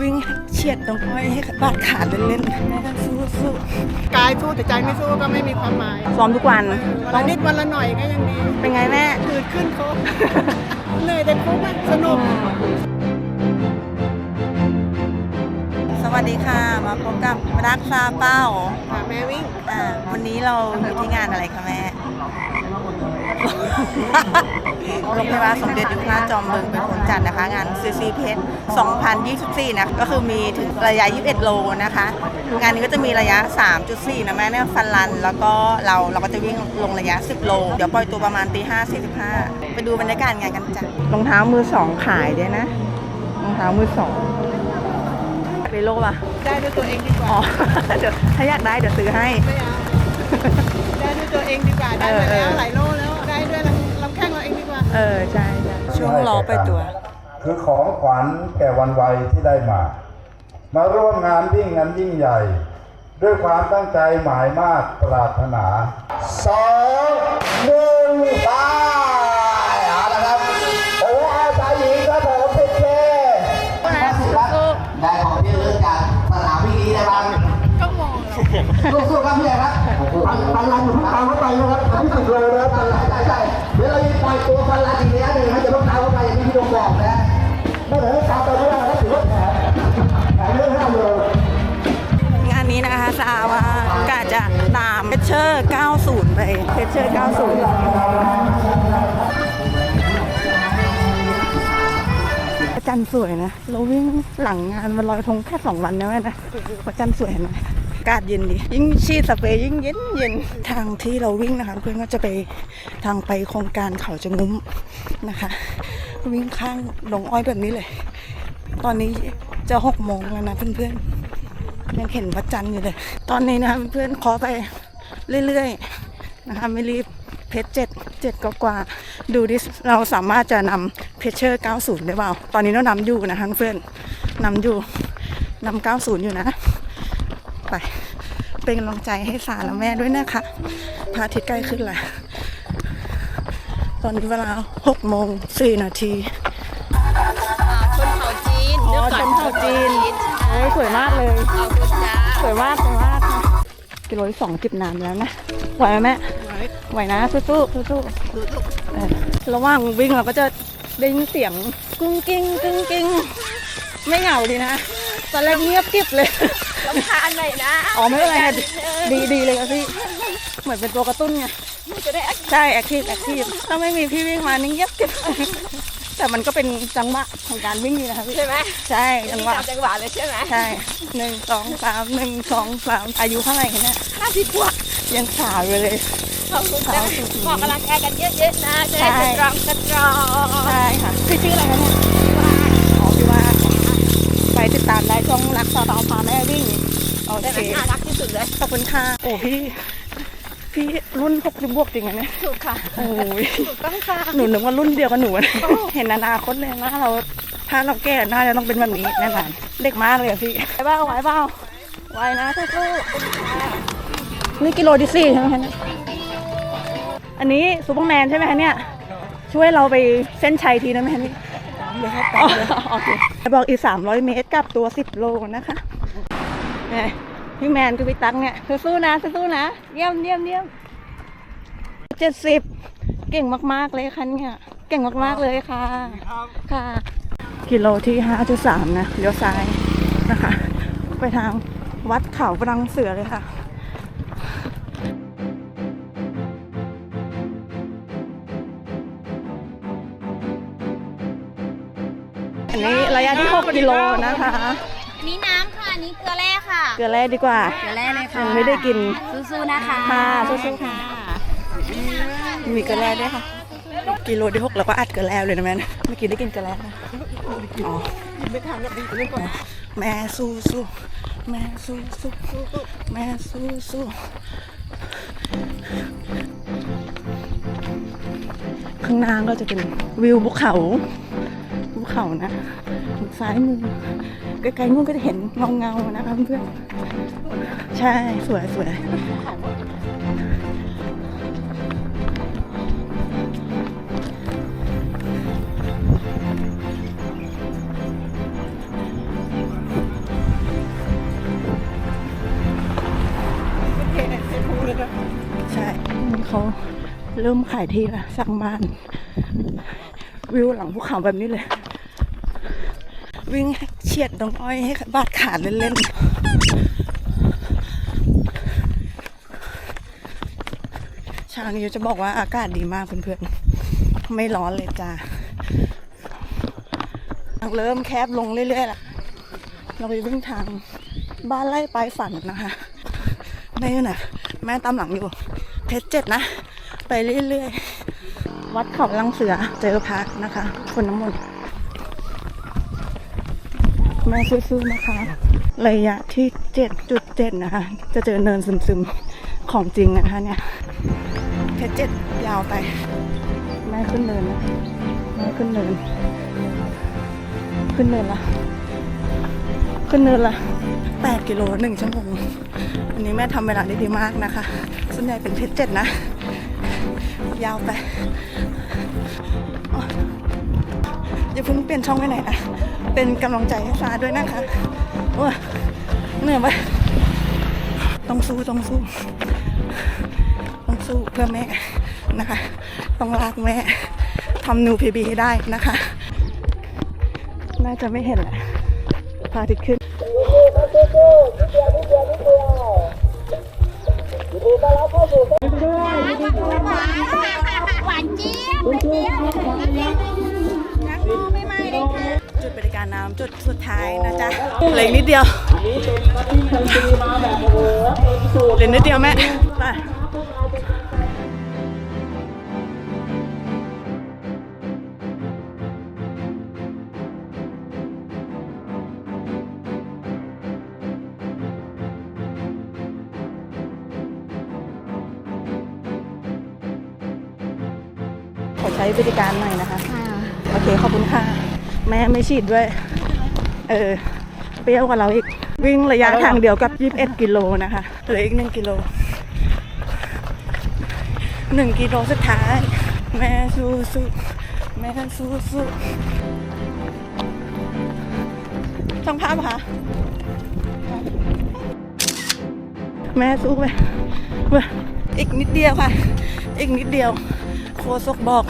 วิ่งเฉียดน้องอ้อยให้บาดขาดเล่นๆแม่สู้สู้กายสู้แต่ใจไม่สู้ก็ไม่มีความหมายซ้อมทุกวันวันละนิดวันละหน่อยก็ยังดี เป็นไงแม่คืนขึ้นโค้งเหนื่อยแต่คุ้มอะสนุกสวัสดีค่ะ มาพบกับรักซาเป้าค่ะแม่วิ่งอ่าวันนี้เราอยู่ที่งานอะไรคะแม่ โรงพยาบาลสมเด็จยุพราชจอมเมืองเป็นคนจัดนะคะ งานซีซีเพชร2024 นะ ก็คือมีถึงระยะ 21 โลนะคะ งานนี้ก็จะมีระยะ 3.4 นะแม่เนี่ยฟันรัน แล้วก็เราเราก็จะวิ่งลงระยะ 10 โล เดี๋ยวปล่อยตัวประมาณตี5 45 ไปดูบรรยากาศงานกันจ้ะรองเท้ามือสองขายด้วยนะรองเท้ามือสองไปโลป่ะ ได้ด้วยตัวเองดีกว่า อ๋อ เดี๋ยวถ้าอยากได้เดี๋ยวซื้อให้ ไม่เอา ได้ด้วยตัวเองดีกว่า ได้ไปเออแล้วเออหลายโลแล้วได้ด้วยลำลำแข้ง เราเองดีกว่าเออใช่ใช่ช่วงล้อไปตัว คือของขวัญแก่วันวัยที่ได้มา มาร่วมงานวิ่งงานยิ่งใหญ่ ด้วยความตั้งใจหมายมากปรารถนาสองหนึ่งไปเอาละครับโอ้อาสาหญิงครับผมติดเคได้ของที่ระลึกจากสนามวิ่งนี้ได้บ้างสู้ๆครับพี่ใหญ่ครับปันปันรันอยู่ทุกทางเข้าไปนะครับที่สุดเลยนะครับ ดี๋ยวเราจะปล่อยตัวปันรันอีกระยะหนึ่งให้จะต้องเท้าเข้าไปอย่างที่พี่ดงบอกนะไม่เหลือตามไปไม่ได้ครับถือว่าแผลแผลเรื่องห้าโลงานนี้นะคะสาว่ากาจะตามเพชเชอร์ 90 ไปเพชเชอร์ 90พระจันสวยนะ เราวิ่งหลังงานวันลอยธงแค่สองวันนะแม่นะพระจันสวยหนไหมอากาศเย็นดี ยิ่งชีดสเปรย์ยิ่งเย็นเย็นทางที่เราวิ่งนะคะเพื่อนก็จะไปทางไปโครงการเขาจะงุ้มนะคะ วิ่งข้างดงอ้อยแบบนี้เลย ตอนนี้จะหกโมงแล้วนะเพื่อนๆยังเห็นพระจันทร์อยู่เลย ตอนนี้นะคะเพื่อนๆขอไปเรื่อยๆนะคะไม่รีบเพชรเจ็ดเจ็ดก็กว่าดูดิเราสามารถจะนำเพชเชอร์ 90 ได้เปล่า ตอนนี้เรานำอยู่นะคะเพื่อนนำอยู่นำ90 อยู่นะ ไป เป็นกำลังใจให้สารและแม่ด้วยนะคะพระอาทิตย์ใกล้ขึ้นแล้ว ตอนนี้เวลา6โมง4นาทีชนเผ่าจีนอ๋อชนเผ่าจีนโอ้ยสวยมากเลยขอบคุณจ้าสวยมากสวยมากค่ะกิโลที่สองจิบน้ำแล้วนะไหวไหมแม่ไหวนะสู้ๆสู้ๆเออระหว่างวิ่งเราก็จะได้ยินเสียงกุ้งกิ้งกุ้งกิ้งไม่เหงาดีนะ ตอนแรกเงียบกริบเลย ลำคาญหน่อยนะอ๋อไม่เป็นไรค่ะดีดีเลยค่ะพี่เหมือนเป็นตัวกระตุ้นไงจะได้ใช่แอคทีฟแอคทีฟถ้าไม่มีพี่วิ่งมานี่เงียบกริบแต่มันก็เป็นจังหวะของการวิ่งนี่นะคะพี่ใช่ไหมใช่จังหวะตามจังหวะเลยใช่ไหมใช่หนึ่งสองสามหนึ่งสองสามอายุเท่าไหร่คะเนี่ยห้าสิบกว่ายังสาวอยู่เลยขอบคุณจ้าออกกำลังกายกันเยอะๆนะจะได้ใช่สตรองสตรองใช่ค่ะพี่ชื่ออะไรคะเนี่ยอ๋อพี่ว่าไปติ ดตามได้ช่องรักสาวพาแม่วิ่งโอได้เคไหมน่ารักที่สุดเลยขอบคุณค่ะโอ้พี่พี่รุ่นหกสิบบวกจริงอะเนี่ยถูกค่ะโอ้ยถูกต้องค่ะหนูนึกว่ารุ่นเดียวกับหนูนะเห็นอนาคตเลยนะเราถ้าเราแก่น่าจะต้องเป็นแบบนี้แน่นอนเด็กมากเลยอะพี่ไหวเปล่าไหวเปล่าไหวนะสู้ๆนี่กิโลที่สี่ใช่ไหมคะเนี่ยอันนี้ซูเปอร์แมนใช่ไหมคะเนี่ยช่วยเราไปเส้นชัยทีได้ไห มคะนี่อ๋อโอเคบอกอีก300เมตรกับตัว10โลนะคะเนี่ยพี่แมนกับพี่ตั๊กเนี่ยสู้ๆนะสู้ๆนะ เยี่ยมเยี่ยมเยี่ยมเจ็ดสิบเก่งมากๆเลยค่ะเนี่ยเก่งมากๆเลยค่ะ ค่ะ กิโลที่5.3นะเลี้ยวซ้ายนะคะ ไปทางวัดเขาปรังเสือเลยค่ะ นี้ระยะที่ 6 กิโลนะคะ อันนี้น้ำค่ะอันนี้เกลือแร่ค่ะเกลือแร่ดีกว่า เกลือแร่เลยค่ะยังไม่ได้กิน สู้ๆนะคะค่ะสู้ๆค่ะ มีเกลือแร่ด้วยค่ะ กิโลที่หกเราก็อัดเกลือแร่เลยนะแม่นะเมื่อกี้ได้กินเกลือแร่นะอ๋อไม่ทานแบบนี้ไม่ก่อนแม่สู้สู้แม่สู้สู้แม่สู้สู้ข้างหน้าก็จะเป็นวิวภูเขา ภูเขานะคะซ้ายมือไกลๆนู่นก็จะเห็นเงาเงานะคะเพื่อนใช่สวยสวยใช่เขาเริ่มขายที่ละสร้างบ้าน วิวหลังภูเขาแบบนี้เลย วิ่งเฉียดตรงอ้อยให้บาดขาดเล่นๆเช้านี้จะบอกว่าอากาศดีมากเพื่อนๆ ไม่ร้อนเลยจ้าเริ่มแคบลงเรื่อยๆละเราไปวิ่งทางบ้านไล่ปลายฝันนะคะแม่อยู่ไหนแม่ตามหลังอยู่ เพชรเจ็ดนะ ไปเรื่อยๆ วัดเขาลังเสือเจอพระนะคะ คนน้ำมนต์ แม่สู้ๆนะคะ ระยะที่ 7.7 นะคะ จะเจอเนินซึมๆ ของจริงนะคะเนี่ยเพชรเจ็ดยาวไป แม่ขึ้นเนินนะแม่ขึ้นเนิน ขึ้นเนินละขึ้นเนินละ 8 กิโลหนึ่งชั่วโมงอันนี้แม่ทำเวลาได้ดีมากนะคะ ส่วนใหญ่เป็นเพชรเจ็ดนะ ยาวไปอย่าเพิ่งเปลี่ยนช่องไปไหนนะ เป็นกำลังใจให้ฟ้าด้วยนะคะโอ้เหนื่อยไปต้องสู้ต้องสู้ ต้องสู้เพื่อแม่นะคะ ต้องลากแม่ทำนูพีบีให้ได้นะคะ น่าจะไม่เห็นแหละพาทิตย์ขึ้นหวามจุดสุดท้ายนะจ๊ะเหลือนิดเดียวเหลือนิดเดียวแม่ไปขอใช้บริการหน่อยนะคะ โอเค ขอบคุณค่ะ แม่ไม่ฉีดด้วย เออเปรี้ยวกว่าเราอีก วิ่งระยะทางเดียวกับ 21 กิโลนะคะเหลืออีก 1 กิโล 1 กิโลสุดท้าย แม่สู้สู้แม่สู้สู้ช่างภาพเหรอคะแม่สู้ไปอีกนิดเดียวค่ะ อีกนิดเดียว โคศกบอก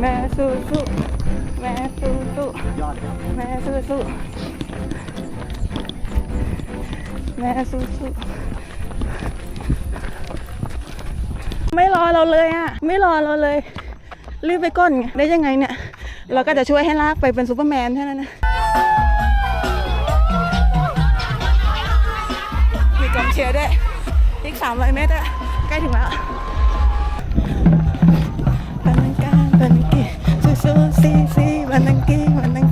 แม่สู้สู้ แม่สู้สู้แม่สู้สู้แม่สู้สู้ไม่รอเราเลยอะ ไม่รอเราเลย รีบไปก่อนไงได้ยังไงเนี่ย เราก็จะช่วยให้ลากไปเป็นซูเปอร์แมนแค่นั้นนะมีกองเชียร์ด้วยอีกสามร้อยเมตรอะใกล้ถึงแล้ววันนังกาวันนังกีสู้สู้ซีซี วัน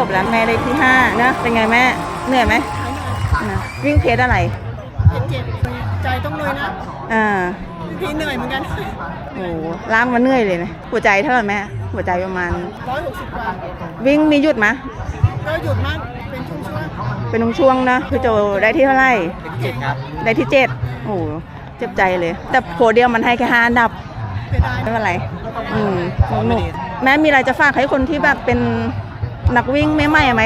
จบแล้วแม่ได้ที่ห้านะเป็นไงแม่เหนื่อยไหมนะวิ่งเพจอะไรเจ็บใจต้องเลยนะอ่าพี่เหนื่อยเหมือนกันโอ้ล่างมาเหนื่อยเลยนะหัวใจเท่าไหร่แม่หัวใจประมาณร้อยหกสิบกว่าวิ่งมีหยุดไหมก็หยุดมากเป็นช่วงเป็นช่วงๆนะคือโจได้ที่เท่าไหร่เจ็ดครับได้ที่เจ็ดโอ้โหเจ็บใจเลย แต่โพเดียมมันให้แค่ห้าอันดับๆไปได้ไม่เป็นไรอืมสนุกแม่มีอะไรจะฝากให้คนที่แบบเป็น นักวิ่งไม่ใหม่ไหม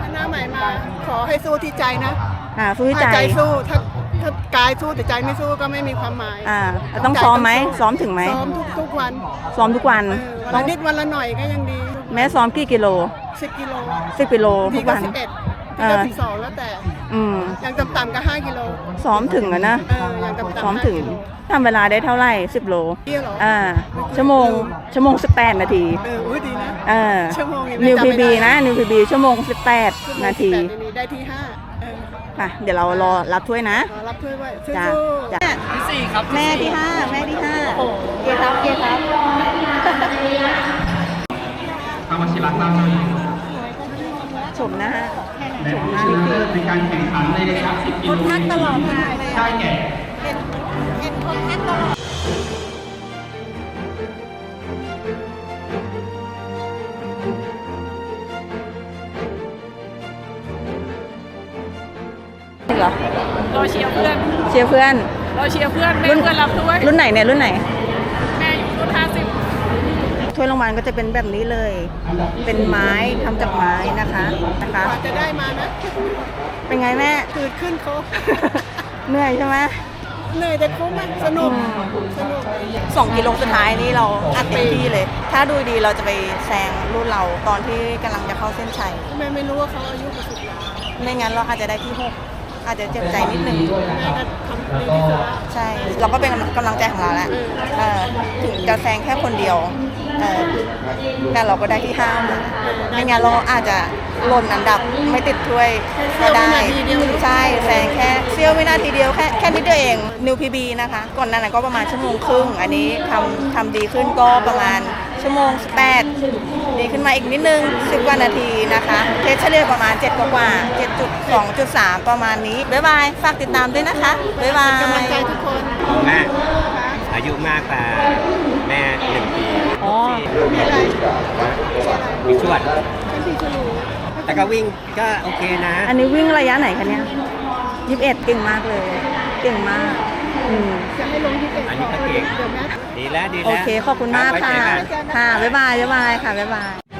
ถ้าหน้าใหม่มา ขอให้สู้ที่ใจนะอ่าสู้ที่ถ้าใจใจสู้ถ้าถ้ากายสู้แต่ใจไม่สู้ก็ไม่มีความหมายอ่าแล้วต้องซ้อมไหมซ้อมถึงไหมซ้อมทุกทุกวันซ้อมทุกวันเออวันต้อละงนิดวันละหน่อยก็ยังดีแม่ซ้อมกี่กิโลสิบกิโลสิบกิโลดีทุกก็วัน สิบเอ็ดอ่าดีก็สิบสองแล้วแต่ อืมยังต่ำๆก็ห้ากิโลซ้อมถึงอะนะเออยังต่ำๆซ้อมถึงห้ากิโลทำเวลาได้เท่าไหร่สิบโล เที่ยวเหรออ่าไม่ชั่วโมง ชั่วโมง18นาทีเอออุ้ยดีนะ เออชั่วโมงยังนิวจำพีไม่บีได้นะ นิวพีบีชั่วโมง18นาทีแต่ในนี้ได้ที่ห้าเออค่ะเดี๋ยวเรารอรับถ้วยนะ ขอรับถ้วยไว้สู้จ้าๆจ้าที่สี่ครับแม่ที่ห้าแม่ที่ห้าเกครับเกครับทางวชิระทราบเท่านี้ชมหน้า และผู้ชนะเลิศในการแข่งขันในระยะ 10 กิโลเมตรได้แก่เหรอเราเชียร์เพื่อน เชียร์เพื่อน เราเชียร์เพื่อนแม่เพื่อนรับด้วย รุ่นไหนเนี่ยรุ่นไหน แม่อยู่รุ่นห้าสิบ ถ้ วยรางวัลก็จะเป็นแบบนี้เลย เป็นไม้ทำจากไม้นะคะนะคะกว่าจะได้มานะ เป็นไงแม่คืดขึ้นโค้งเหนื่อยใช่ไหมเหนื่อยแต่คุ้มอะสนุกสนุกสองกิโลสุดท้ายนี่เราอัดเต็มที่เลย ถ้าดูดีเราจะไปแซงรุ่นเราตอนที่กำลังจะเข้าเส้นชัยแม่ไม่รู้ว่าเขาอายุกี่สิบแล้วไม่งั้นเราอาจจะได้ที่หก อาจจะเจ็บใจนิดนึงแม่ก็ทำดีที่สุดแล้วใช่เราก็เป็นกำลังใจของเราแหละเออถึงจะแซงแค่คนเดียวเออแต่เราก็ได้ที่ห้ามาไม่งั้นเราอาจจะหล่นอันดับไม่ติดถ้วยก็ได้ใช่แซงแค่เสี้ยววินาทีเดียวแค่แค่นิดเดียวเองนิวพีบีนะคะ ก่อนหนานั้นก็ประมาณชั่วโมงครึ่ง อันนี้ทำทำดีขึ้นก็ประมาณ ชั่วโมง 18 ดีขึ้นมาอีกนิดนึง 10กว่านาทีนะคะเทสเฉลี่ยประมาณ 7 กว่ากว่า7.2 7.3ประมาณนี้ บ๊ายบาย ฝากติดตามด้วยนะคะ บ๊ายบายกำลังใจทุกคนแม่อายุมากกว่าแม่หนึ่งปีอ๋อมีอะไรมีชวดฉันสีฉลูแต่ก็วิ่งก็โอเคนะ อันนี้วิ่งระยะไหนคะเนี่ยยี่สิบเอ็ดเก่งมากเลย เก่งมาก อืมจะให้ลงที่เอ็ดอันนี้ก็เก่ง เดี๋ยวแม่ดีแล้วดีโอแล้วเค ขอบคุณมากไว้ค่ะเจอกัน ค่ะ บ๊ายบาย บ๊ายบายค่ะ บ๊ายบาย